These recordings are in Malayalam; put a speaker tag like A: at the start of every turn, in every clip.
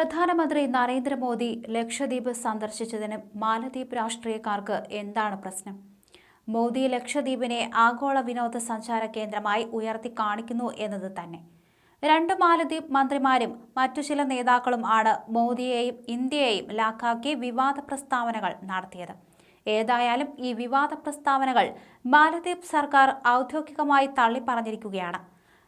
A: പ്രധാനമന്ത്രി നരേന്ദ്രമോദി ലക്ഷദ്വീപ് സന്ദർശിച്ചതിന് മാലദ്വീപ് രാഷ്ട്രീയക്കാർക്ക് എന്താണ് പ്രശ്നം? മോദി ലക്ഷദ്വീപിനെ ആഗോള വിനോദസഞ്ചാര കേന്ദ്രമായി ഉയർത്തി കാണിക്കുന്നു എന്നത് തന്നെ. രണ്ട് മാലദ്വീപ് മന്ത്രിമാരും മറ്റു ചില നേതാക്കളും ആണ് മോദിയെയും ഇന്ത്യയെയും ലാക്കാക്കി വിവാദ പ്രസ്താവനകൾ നടത്തിയത്. ഏതായാലും ഈ വിവാദ പ്രസ്താവനകൾ മാലദ്വീപ് സർക്കാർ ഔദ്യോഗികമായി തള്ളിപ്പറഞ്ഞിരിക്കുകയാണ്.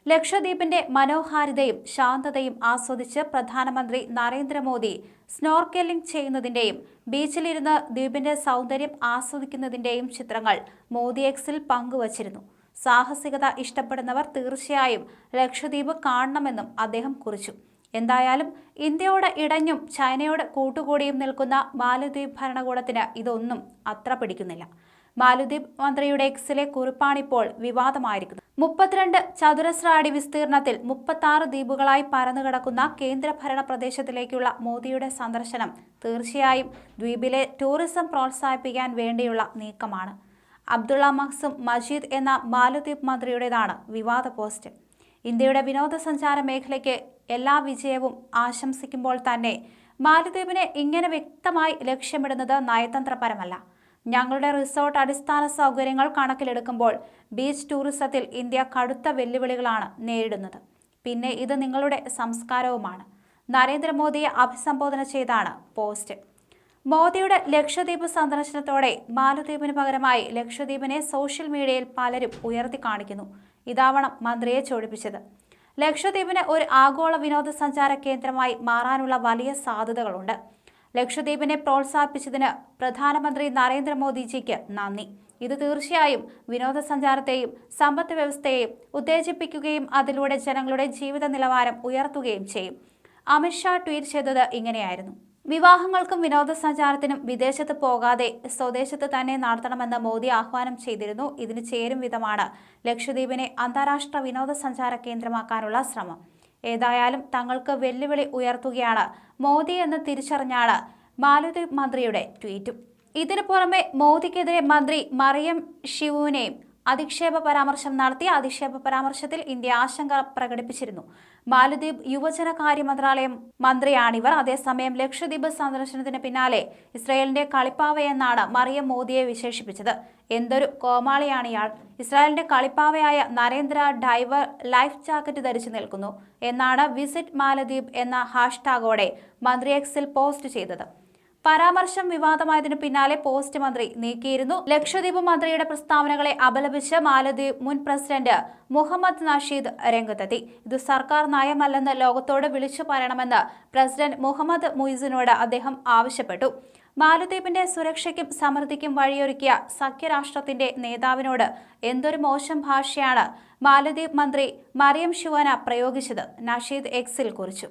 A: ലക്ഷദ്വീപിന്റെ മനോഹാരിതയും ശാന്തതയും ആസ്വദിച്ച് പ്രധാനമന്ത്രി നരേന്ദ്രമോദി സ്നോർക്കെല്ലിംഗ് ചെയ്യുന്നതിന്റെയും ബീച്ചിലിരുന്ന് ദ്വീപിന്റെ സൗന്ദര്യം ആസ്വദിക്കുന്നതിന്റെയും ചിത്രങ്ങൾ മോദി എക്സിൽ പങ്കുവച്ചിരുന്നു. സാഹസികത ഇഷ്ടപ്പെടുന്നവർ തീർച്ചയായും ലക്ഷദ്വീപ് കാണണമെന്നും അദ്ദേഹം കുറിച്ചു. എന്തായാലും ഇന്ത്യയോട് ഇടഞ്ഞും ചൈനയോട് കൂട്ടുകൂടിയും നിൽക്കുന്ന മാലദ്വീപ് ഭരണകൂടത്തിന് ഇതൊന്നും അത്ര പിടിക്കുന്നില്ല. മാലദ്വീപ് മന്ത്രിയുടെ എക്സിലെ കുറിപ്പാണിപ്പോൾ വിവാദമായിരിക്കുന്നത്. മുപ്പത്തിരണ്ട് ചതുരശ്ര അടി വിസ്തീർണത്തിൽ മുപ്പത്തി ദ്വീപുകളായി പരന്നുകിടക്കുന്ന കേന്ദ്രഭരണ പ്രദേശത്തിലേക്കുള്ള മോദിയുടെ സന്ദർശനം തീർച്ചയായും ദ്വീപിലെ ടൂറിസം പ്രോത്സാഹിപ്പിക്കാൻ വേണ്ടിയുള്ള നീക്കമാണ്. അബ്ദുള്ള മഹ്സും മജീദ് എന്ന മാലദ്വീപ് മന്ത്രിയുടേതാണ് വിവാദ പോസ്റ്റ്. ഇന്ത്യയുടെ വിനോദസഞ്ചാര മേഖലയ്ക്ക് എല്ലാ വിജയവും ആശംസിക്കുമ്പോൾ തന്നെ മാലദ്വീപിനെ ഇങ്ങനെ വ്യക്തമായി ലക്ഷ്യമിടുന്നത് നയതന്ത്രപരമല്ല. ഞങ്ങളുടെ റിസോർട്ട് അടിസ്ഥാന സൗകര്യങ്ങൾ കണക്കിലെടുക്കുമ്പോൾ ബീച്ച് ടൂറിസത്തിൽ ഇന്ത്യ കടുത്ത വെല്ലുവിളികളാണ് നേരിടുന്നത്. പിന്നെ ഇത് നിങ്ങളുടെ സംസ്കാരവുമാണ്. നരേന്ദ്രമോദിയെ അഭിസംബോധന ചെയ്താണ് പോസ്റ്റ്. മോദിയുടെ ലക്ഷദ്വീപ് സന്ദർശനത്തോടെ മാലദ്വീപിന് പകരമായി ലക്ഷദ്വീപിനെ സോഷ്യൽ മീഡിയയിൽ പലരും ഉയർത്തി കാണിക്കുന്നു. ഇതാവണം മന്ത്രിയെ ചോടിപ്പിച്ചത്. ലക്ഷദ്വീപിന് ഒരു ആഗോള വിനോദസഞ്ചാര കേന്ദ്രമായി മാറാനുള്ള വലിയ സാധ്യതകളുണ്ട്. ലക്ഷദ്വീപിനെ പ്രോത്സാഹിപ്പിച്ചതിന് പ്രധാനമന്ത്രി നരേന്ദ്രമോദിജിക്ക് നന്ദി. ഇത് തീർച്ചയായും വിനോദസഞ്ചാരത്തെയും സമ്പദ് വ്യവസ്ഥയെയും ഉത്തേജിപ്പിക്കുകയും അതിലൂടെ ജനങ്ങളുടെ ജീവിത നിലവാരം ഉയർത്തുകയും ചെയ്യും. അമിത്ഷാ ട്വീറ്റ് ചെയ്തത് ഇങ്ങനെയായിരുന്നു. വിവാഹങ്ങൾക്കും വിനോദസഞ്ചാരത്തിനും വിദേശത്ത് പോകാതെ സ്വദേശത്ത് തന്നെ നടത്തണമെന്ന് മോദി ആഹ്വാനം ചെയ്തിരുന്നു. ഇതിന് ചേരും വിധമാണ് ലക്ഷദ്വീപിനെ അന്താരാഷ്ട്ര വിനോദസഞ്ചാര കേന്ദ്രമാക്കാനുള്ള ശ്രമം. ഏതായാലും തങ്ങൾക്ക് വെല്ലുവിളി ഉയർത്തുകയാണ്. മോദി എന്ന് തിരിച്ചറിഞ്ഞാണ് മാലദ്വീപ് മന്ത്രിയുടെ ട്വീറ്റും. ഇതിനു പുറമെ മോദിക്കെതിരെ മന്ത്രി മറിയം ഷിവുവിനെയും അധിക്ഷേപ പരാമർശം നടത്തി അധിക്ഷേപ പരാമർശത്തിൽ ഇന്ത്യ ആശങ്ക പ്രകടിപ്പിച്ചിരുന്നു. മാലദ്വീപ് യുവജന കാര്യ മന്ത്രാലയം മന്ത്രിയാണിവർ. അതേസമയം ലക്ഷദ്വീപ് സന്ദർശനത്തിന് പിന്നാലെ ഇസ്രായേലിന്റെ കളിപ്പാവയെന്നാണ് മറിയം മോദിയെ വിശേഷിപ്പിച്ചത്. എന്തൊരു കോമാളിയാണ് ഇയാൾ. ഇസ്രായേലിന്റെ കളിപ്പാവയായ നരേന്ദ്ര ഡൈവർ ലൈഫ് ജാക്കറ്റ് ധരിച്ചു നിൽക്കുന്നു എന്നാണ് വിസിറ്റ് മാലദ്വീപ് എന്ന ഹാഷ്ടാഗോടെ മന്ത്രി എക്സിൽ പോസ്റ്റ് ചെയ്തത്. പരാമർശം വിവാദമായതിനു പിന്നാലെ പോസ്റ്റ് മന്ത്രി നീക്കിയിരുന്നു. ലക്ഷദ്വീപ് മന്ത്രിയുടെ പ്രസ്താവനകളെ അപലപിച്ച് മാലദ്വീപ് മുൻ പ്രസിഡന്റ് മുഹമ്മദ് നഷീദ് രംഗത്തെത്തി. ഇത് സർക്കാർ നയമല്ലെന്ന് ലോകത്തോട് വിളിച്ചു പറയണമെന്ന് പ്രസിഡന്റ് മുഹമ്മദ് മുയിസിനോട് അദ്ദേഹം ആവശ്യപ്പെട്ടു. മാലദ്വീപിന്റെ സുരക്ഷയ്ക്കും സമൃദ്ധിക്കും വഴിയൊരുക്കിയ സഖ്യരാഷ്ട്രത്തിന്റെ നേതാവിനോട് എന്തൊരു മോശം ഭാഷയാണ് മാലദ്വീപ് മന്ത്രി മറിയം ഷുവാന പ്രയോഗിച്ചത് നഷീദ് എക്സിൽ കുറിച്ചു.